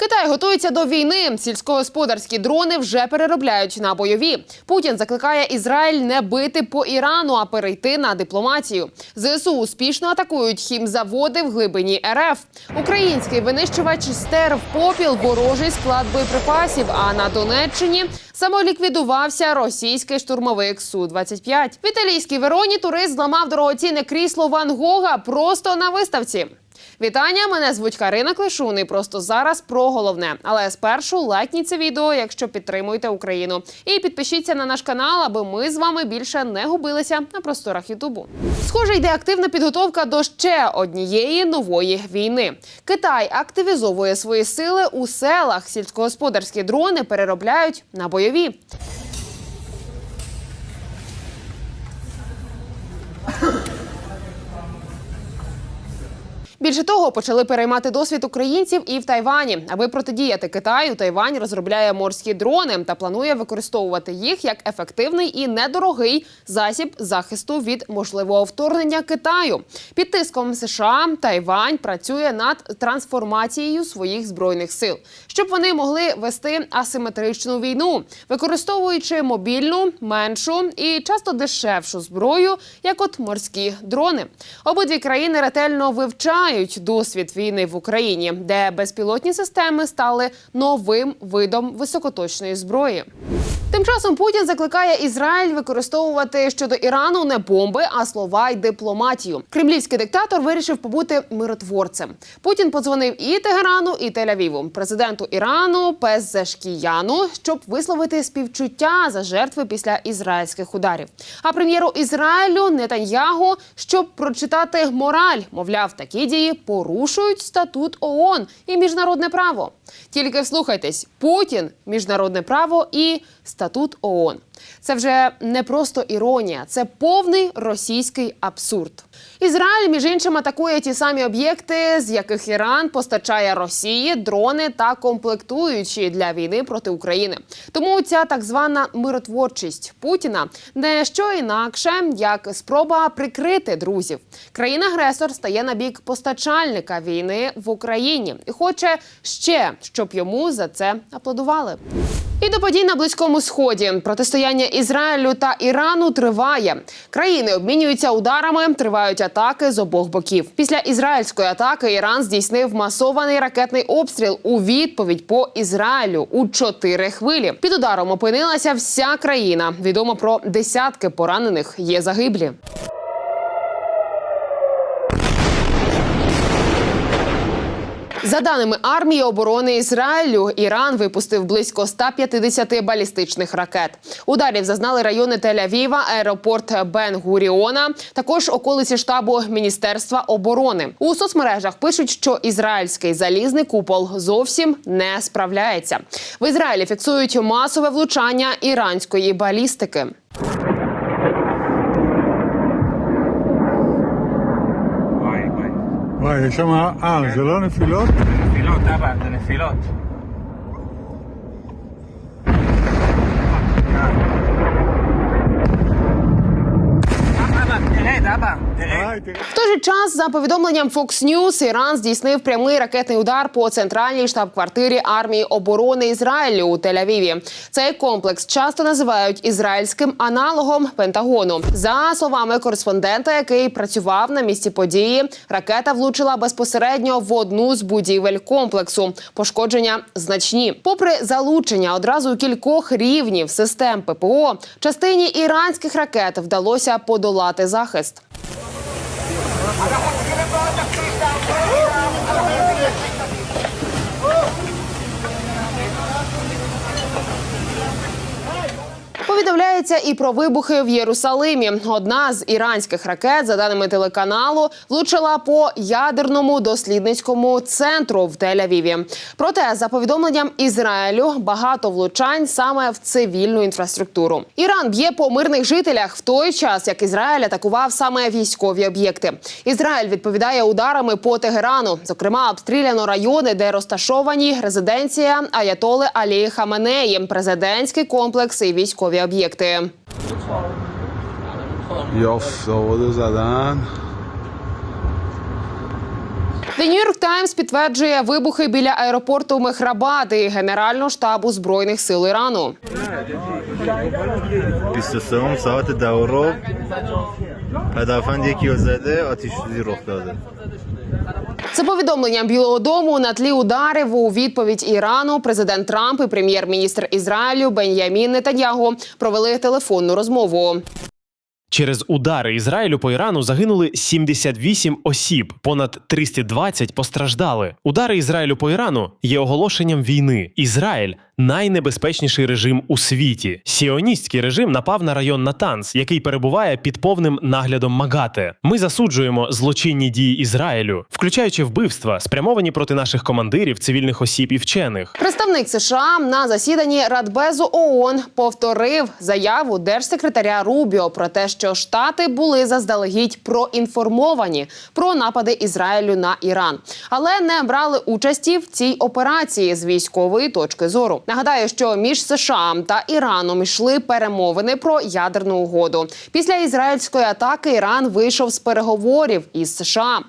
Китай готується до війни. Сільськогосподарські дрони вже переробляють на бойові. Путін закликає Ізраїль не бити по Ірану, а перейти на дипломатію. Зсу успішно атакують хімзаводи в глибині РФ. Український винищувач стер в попіл ворожий склад боєприпасів. А на Донеччині самоліквідувався російський штурмовик су 25 В італійській Вероні турист зламав дорогоцінне крісло Ван Гога просто на виставці. Вітання, мене звуть Карина Клишун. І просто зараз про головне. Але спершу лайкніть це відео, якщо підтримуєте Україну. І підпишіться на наш канал, аби ми з вами більше не губилися на просторах Ютубу. Схоже, йде активна підготовка до ще однієї нової війни. Китай активізовує свої сили у селах. Сільськогосподарські дрони переробляють на бойові. Більше того, почали переймати досвід українців і в Тайвані. Аби протидіяти Китаю, Тайвань розробляє морські дрони та планує використовувати їх як ефективний і недорогий засіб захисту від можливого вторгнення Китаю. Під тиском США Тайвань працює над трансформацією своїх збройних сил, щоб вони могли вести асиметричну війну, використовуючи мобільну, меншу і часто дешевшу зброю, як от морські дрони. Обидві країни ретельно вивчають досвід війни в Україні, де безпілотні системи стали новим видом високоточної зброї. Тим часом Путін закликає Ізраїль використовувати щодо Ірану не бомби, а слова й дипломатію. Кремлівський диктатор вирішив побути миротворцем. Путін подзвонив і Тегерану, і Тель-Авіву, президенту Ірану Пезешкіяну, щоб висловити співчуття за жертви після ізраїльських ударів. А прем'єру Ізраїлю Нетаньягу, щоб прочитати мораль, мовляв, такі дії порушують статут ООН і міжнародне право. Тільки вслухайтесь: Путін, міжнародне право і статут ООН. Це вже не просто іронія, це повний російський абсурд. Ізраїль, між іншим, атакує ті самі об'єкти, з яких Іран постачає Росії дрони та комплектуючі для війни проти України. Тому ця так звана миротворчість Путіна не що інакше, як спроба прикрити друзів. Країна-агресор стає на бік постачальника війни в Україні і хоче ще, щоб йому за це аплодували. І до подій на близькому сході протистояння Ізраїлю та Ірану триває. Країни обмінюються ударами, тривають атаки з обох боків. Після ізраїльської атаки Іран здійснив масований ракетний обстріл у відповідь по Ізраїлю у чотири хвилі. Під ударом опинилася вся країна. Відомо про десятки поранених. Є загиблі. За даними армії оборони Ізраїлю, Іран випустив близько 150 балістичних ракет. Ударів зазнали райони Тель-Авіва, аеропорт Бен-Гуріона, також околиці штабу Міністерства оборони. У соцмережах пишуть, що ізраїльський залізний купол зовсім не справляється. В Ізраїлі фіксують масове влучання іранської балістики. וואי, יש שם... אה, זה לא נפילות? זה נפילות, אבא, זה נפילות. треба. В той же час, за повідомленням Fox News, Іран здійснив прямий ракетний удар по центральній штаб-квартирі армії оборони Ізраїлю у Тель-Авіві. Цей комплекс часто називають ізраїльським аналогом Пентагону. За словами кореспондента, який працював на місці події, ракета влучила безпосередньо в одну з будівель комплексу. Пошкодження значні. Попри залучення одразу кількох рівнів систем ППО, частині іранських ракет вдалося подолати захист. Thank you. Повідомляється і про вибухи в Єрусалимі. Одна з іранських ракет, за даними телеканалу, влучила по ядерному дослідницькому центру в Тель-Авіві. Проте, за повідомленням Ізраїлю, багато влучань саме в цивільну інфраструктуру. Іран б'є по мирних жителях в той час, як Ізраїль атакував саме військові об'єкти. Ізраїль відповідає ударами по Тегерану. Зокрема, обстріляно райони, де розташовані резиденція Аятоли Алі Хаменеї, президентський комплекс і військові об'єкти об'єкти. Йоф, заводи задан. The New York Times підтверджує вибухи біля аеропорту Мехрабади Генерального штабу збройних сил Ірану. Після сам сати дауров, падафанд, які озаде, атіш зірох даде. Це повідомлення Білого Дому на тлі ударів у відповідь Ірану. Президент Трамп і прем'єр-міністр Ізраїлю Бен'ямін Нетаньягу провели телефонну розмову. Через удари Ізраїлю по Ірану загинули 78 осіб, понад 320 постраждали. Удари Ізраїлю по Ірану є оголошенням війни. Ізраїль найнебезпечніший режим у світі. Сіоністський режим напав на район Натанс, який перебуває під повним наглядом Магате. Ми засуджуємо злочинні дії Ізраїлю, включаючи вбивства, спрямовані проти наших командирів, цивільних осіб і вчених. Представник США на засіданні Радбезу ООН повторив заяву держсекретаря Рубіо про те, що Штати були заздалегідь проінформовані про напади Ізраїлю на Іран, але не брали участі в цій операції з військової точки зору. Нагадаю, що між США та Іраном йшли перемовини про ядерну угоду. Після ізраїльської атаки Іран вийшов з переговорів із США.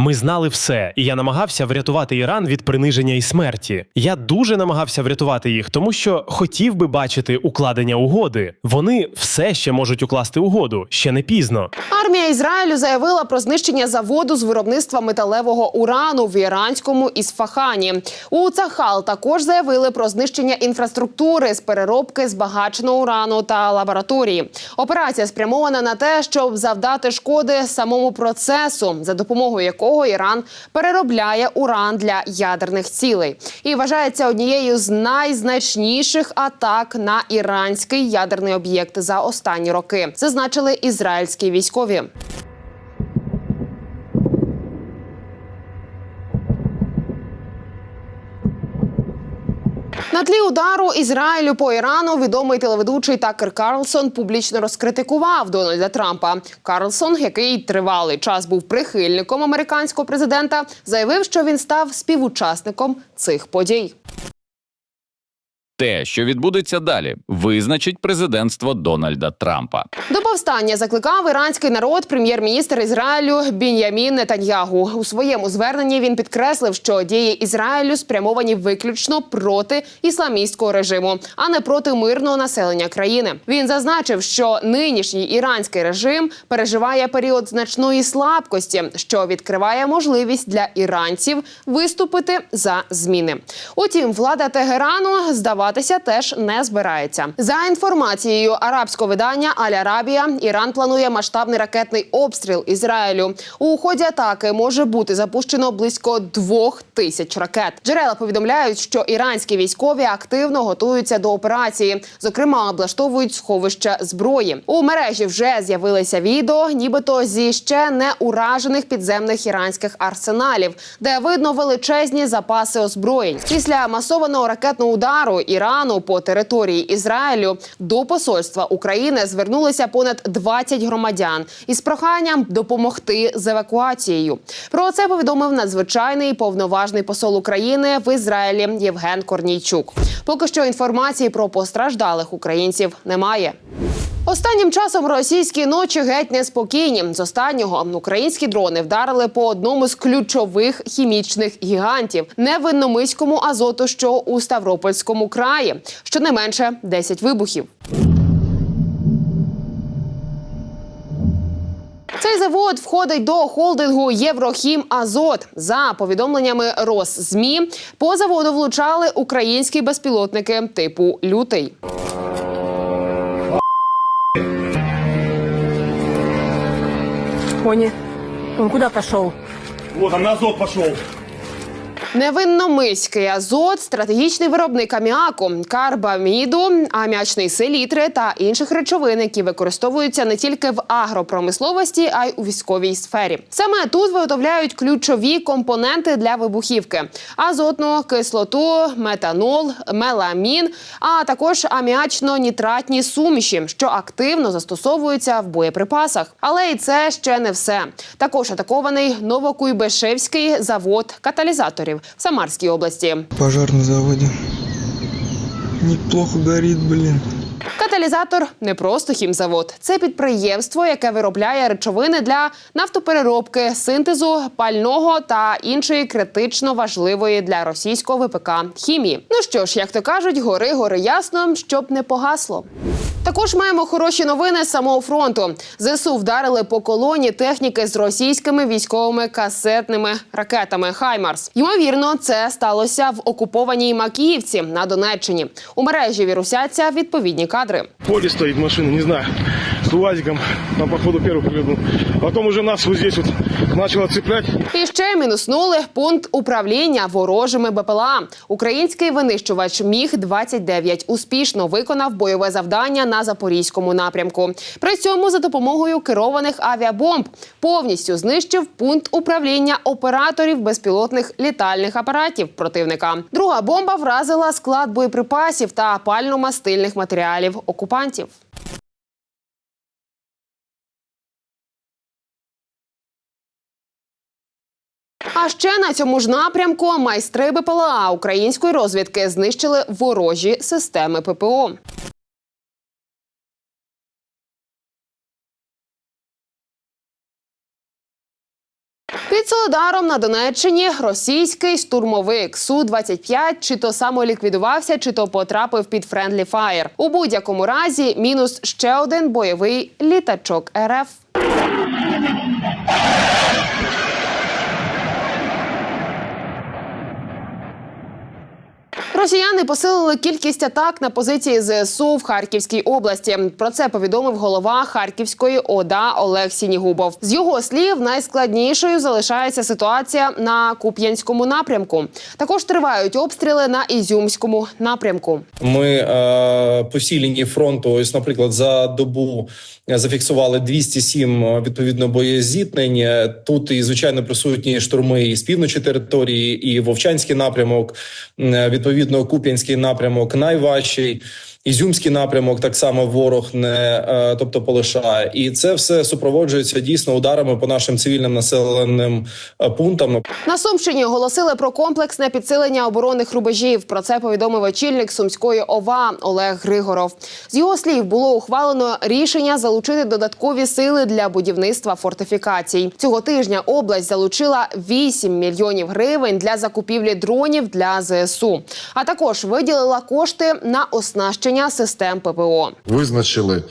Ми знали все, і я намагався врятувати Іран від приниження і смерті. Я дуже намагався врятувати їх, тому що хотів би бачити укладення угоди. Вони все ще можуть укласти угоду, ще не пізно. Армія Ізраїлю заявила про знищення заводу з виробництва металевого урану в іранському Ісфахані. У Цахал також заявили про знищення інфраструктури з переробки збагаченого урану та лабораторії. Операція спрямована на те, щоб завдати шкоди самому процесу, за допомогою якого Іран переробляє уран для ядерних цілей, і вважається однією з найзначніших атак на іранський ядерний об'єкт за останні роки, зазначили ізраїльські військові. На тлі удару Ізраїлю по Ірану відомий телеведучий Такер Карлсон публічно розкритикував Дональда Трампа. Карлсон, який тривалий час був прихильником американського президента, заявив, що він став співучасником цих подій. Те, що відбудеться далі, визначить президентство Дональда Трампа. До повстання закликав іранський народ прем'єр-міністр Ізраїлю Бін'ямін Нетаньягу. У своєму зверненні він підкреслив, що дії Ізраїлю спрямовані виключно проти ісламістського режиму, а не проти мирного населення країни. Він зазначив, що нинішній іранський режим переживає період значної слабкості, що відкриває можливість для іранців виступити за зміни. Утім, влада Тегерану здаватися теж не збирається. За інформацією арабського видання Аль Арабія, Іран планує масштабний ракетний обстріл Ізраїлю. У ході атаки може бути запущено близько двох тисяч ракет. Джерела повідомляють, що іранські військові активно готуються до операції, зокрема облаштовують сховища зброї. У мережі вже з'явилися відео, нібито зі ще не уражених підземних іранських арсеналів, де видно величезні запаси озброєнь. Після масованого ракетного удару Ірану по території Ізраїлю до посольства України звернулися понад 20 громадян із проханням допомогти з евакуацією. Про це повідомив надзвичайний повноважний посол України в Ізраїлі Євген Корнійчук. Поки що інформації про постраждалих українців немає. Останнім часом російські ночі геть неспокійні. З останнього українські дрони вдарили по одному з ключових хімічних гігантів невинномиському азоту, що у Ставропольському краї. Щонайменше 10 вибухів. Цей завод входить до холдингу Єврохім Азот. За повідомленнями Росзмі, по заводу влучали українські безпілотники типу Лютий. Кони. Он куда пошел? Невинномиський азот, стратегічний виробник аміаку, карбаміду, аміачної селітри та інших речовин, які використовуються не тільки в агропромисловості, а й у військовій сфері. Саме тут виготовляють ключові компоненти для вибухівки: азотну кислоту, метанол, меламін, а також аміачно-нітратні суміші, що активно застосовуються в боєприпасах. Але і це ще не все. Також атакований Новокуйбишевський завод каталізаторів в Самарській області. пожар на заводе. Неплохо горит, блин. Каталізатор не просто хімзавод, це підприємство, яке виробляє речовини для нафтопереробки, синтезу пального та іншої критично важливої для російського ВПК хімії. Ну що ж, як то кажуть, гори гори ясно, щоб не погасло. Також маємо хороші новини з самого фронту. ЗСУ вдарили по колоні техніки з російськими військовими касетними ракетами Хаймарс. Ймовірно, це сталося в окупованій Макіївці на Донеччині. У мережі вірусяться відповідні кадри. В поле стоит машина, не знаю, с УАЗиком, там походу первый прыгнул. Потом уже нас вот здесь вот начало цеплять. І ще мінуснули пункт управління ворожими БПЛА. Український винищувач Міг 29 успішно виконав бойове завдання на запорізькому напрямку. При цьому за допомогою керованих авіабомб повністю знищив пункт управління операторів безпілотних літальних апаратів противника. Друга бомба вразила склад боєприпасів та пально-мастильних матеріалів окупантів. А ще на цьому ж напрямку майстри БПЛА української розвідки знищили ворожі системи ППО. Солидаром на Донеччині російський штурмовик Су-25 чи то самоліквідувався, чи то потрапив під френдлі фаєр. У будь-якому разі мінус ще один бойовий літачок РФ. Росіяни посилили кількість атак на позиції ЗСУ в Харківській області. Про це повідомив голова Харківської ОДА Олег Сінігубов. З його слів, найскладнішою залишається ситуація на Куп'янському напрямку. Також тривають обстріли на Ізюмському напрямку. Ми е, по всій лінії фронту, ось, наприклад, за добу зафіксували 207 е, відповідно боєзіткнень. Е, Тут і звичайно присутні штурми і з півночі території, і Вовчанський напрямок. Е, Відповідно, Куп'янський напрямок найважчий. Ізюмський напрямок так само ворог не е, тобто полишає, і це все супроводжується дійсно ударами по нашим цивільним населеним е, пунктам. На Сумщині оголосили про комплексне підсилення оборонних рубежів. Про це повідомив очільник сумської ОВА Олег Григоров. З його слів було ухвалено рішення залучити додаткові сили для будівництва фортифікацій. Цього тижня область залучила 8 мільйонів гривень для закупівлі дронів для ЗСУ, а також виділила кошти на оснащення систем ППО. визначили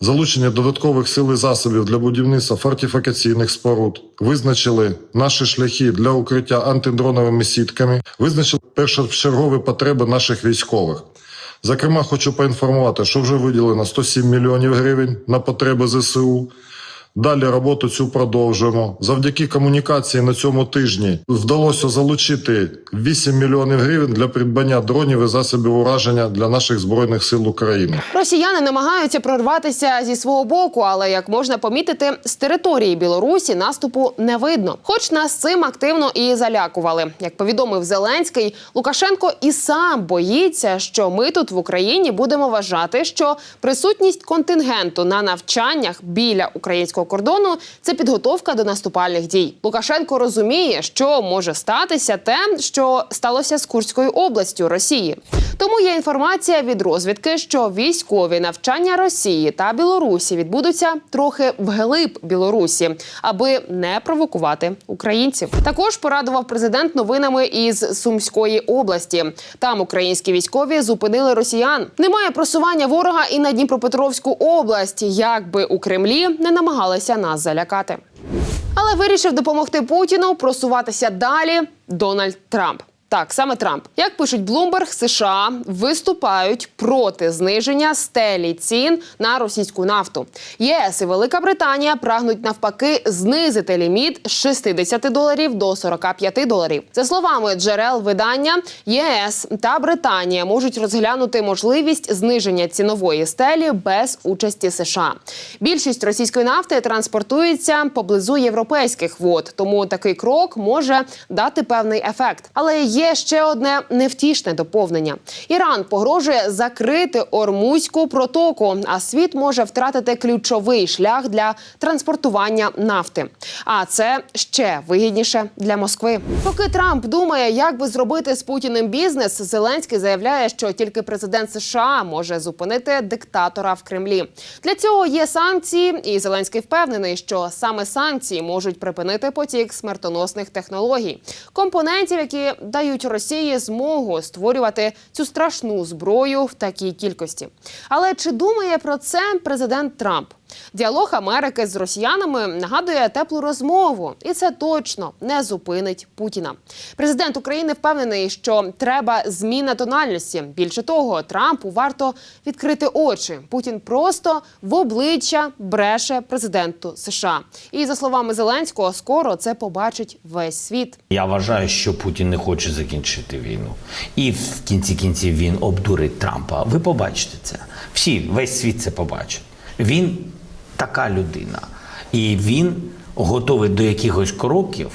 залучення додаткових сил і засобів для будівництва фортифікаційних споруд, визначили наші шляхи для укриття антидроновими сітками, визначили першочергові потреби наших військових. Зокрема, хочу поінформувати, що вже виділено 107 мільйонів гривень на потреби ЗСУ. Далі роботу цю продовжуємо. Завдяки комунікації на цьому тижні вдалося залучити 8 мільйонів гривень для придбання дронів і засобів ураження для наших збройних сил України. Росіяни намагаються прорватися зі свого боку, але як можна помітити, з території Білорусі наступу не видно. Хоч нас цим активно і залякували. Як повідомив Зеленський, Лукашенко і сам боїться, що ми тут в Україні будемо вважати, що присутність контингенту на навчаннях біля українського кордону це підготовка до наступальних дій. Лукашенко розуміє, що може статися те, що сталося з Курською областю Росії. Тому є інформація від розвідки, що військові навчання Росії та Білорусі відбудуться трохи вглиб Білорусі, аби не провокувати українців. Також порадував президент новинами із Сумської області. Там українські військові зупинили росіян. Немає просування ворога і на Дніпропетровську область, як би у Кремлі не намагалися нас залякати. Але вирішив допомогти Путіну просуватися далі Дональд Трамп. Так, саме Трамп, як пишуть Bloomberg, США виступають проти зниження стелі цін на російську нафту. ЄС і Велика Британія прагнуть навпаки знизити ліміт з 60 доларів до 45 доларів. За словами джерел видання, ЄС та Британія можуть розглянути можливість зниження цінової стелі без участі США. Більшість російської нафти транспортується поблизу європейських вод, тому такий крок може дати певний ефект. Але є ще одне невтішне доповнення: Іран погрожує закрити Ормузьку протоку, а світ може втратити ключовий шлях для транспортування нафти. А це ще вигідніше для Москви. Поки Трамп думає, як би зробити з Путіним бізнес, Зеленський заявляє, що тільки президент США може зупинити диктатора в Кремлі. Для цього є санкції, і Зеленський впевнений, що саме санкції можуть припинити потік смертоносних технологій, компонентів, які дають Росії змогу створювати цю страшну зброю в такій кількості. Але чи думає про це президент Трамп? Діалог Америки з росіянами нагадує теплу розмову, і це точно не зупинить Путіна. Президент України впевнений, що треба зміна тональності. Більше того, Трампу варто відкрити очі. Путін просто в обличчя бреше президенту США. І за словами Зеленського, скоро це побачить весь світ. Я вважаю, що Путін не хоче закінчити війну, і в кінці кінців він обдурить Трампа. Ви побачите це. Всі, весь світ це побачить. Він така людина, і він готовий до якихось кроків,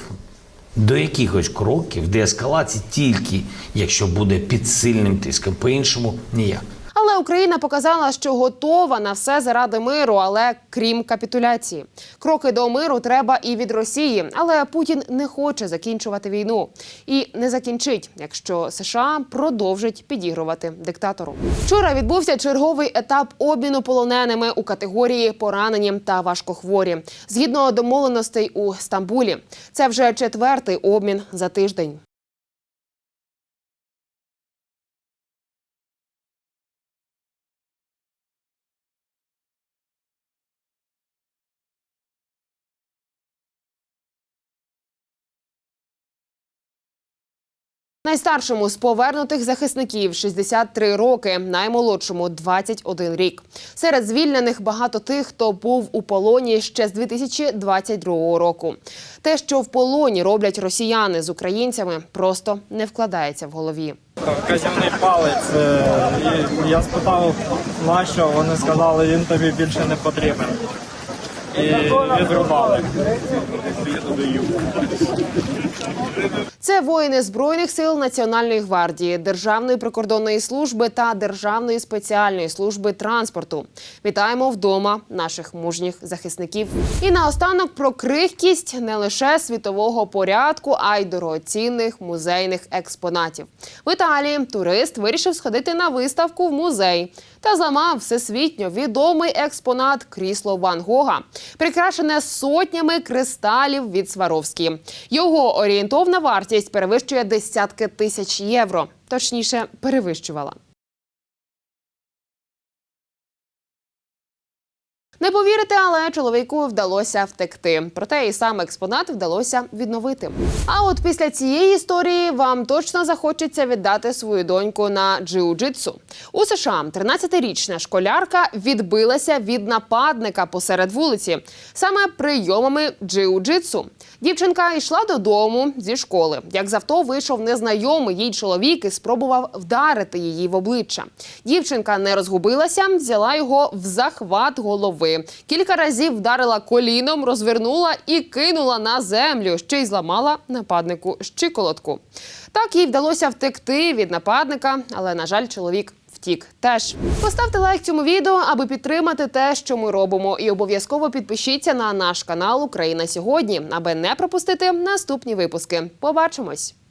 до якихось кроків деескалації тільки якщо буде під сильним тиском. По-іншому ніяк. Але Україна показала, що готова на все заради миру, але крім капітуляції. Кроки до миру треба і від Росії, але Путін не хоче закінчувати війну і не закінчить, якщо США продовжить підігрувати диктатору. Вчора відбувся черговий етап обміну полоненими у категорії поранені та важкохворі згідно домовленостей у Стамбулі. Це вже четвертий обмін за тиждень. Найстаршому з повернутих захисників 63 роки, наймолодшому 21 рік. Серед звільнених багато тих, хто був у полоні ще з 2022 року. Те, що в полоні роблять росіяни з українцями, просто не вкладається в голові. Вказівний палець. е, я спитав, на що, вони сказали, він тобі більше не потрібен. І відрубали. Це воїни збройних сил Національної гвардії, Державної прикордонної служби та Державної спеціальної служби транспорту. Вітаємо вдома наших мужніх захисників. І наостанок про крихкість не лише світового порядку, а й дорогоцінних музейних експонатів. В Італії турист вирішив сходити на виставку в музей та зламав всесвітньо відомий експонат крісло Ван Гога, прикрашене сотнями кристалів від Сваровські. Його орієнтовна вартість перевищує десятки тисяч євро. Точніше, перевищувала. Не повірите, але чоловіку вдалося втекти. Проте і сам експонат вдалося відновити. А от після цієї історії вам точно захочеться віддати свою доньку на джиу-джитсу. У США 13-річна школярка відбилася від нападника посеред вулиці, саме прийомами джиу-джитсу. Дівчинка йшла додому зі школи. Як з авто вийшов незнайомий їй чоловік і спробував вдарити її в обличчя. Дівчинка не розгубилася, взяла його в захват голови. Кілька разів вдарила коліном, розвернула і кинула на землю, ще й зламала нападнику щиколотку. Так їй вдалося втекти від нападника, але на жаль, чоловік. Втік теж поставте лайк цьому відео, аби підтримати те, що ми робимо, і обов'язково підпишіться на наш канал Україна сьогодні, аби не пропустити наступні випуски. Побачимось.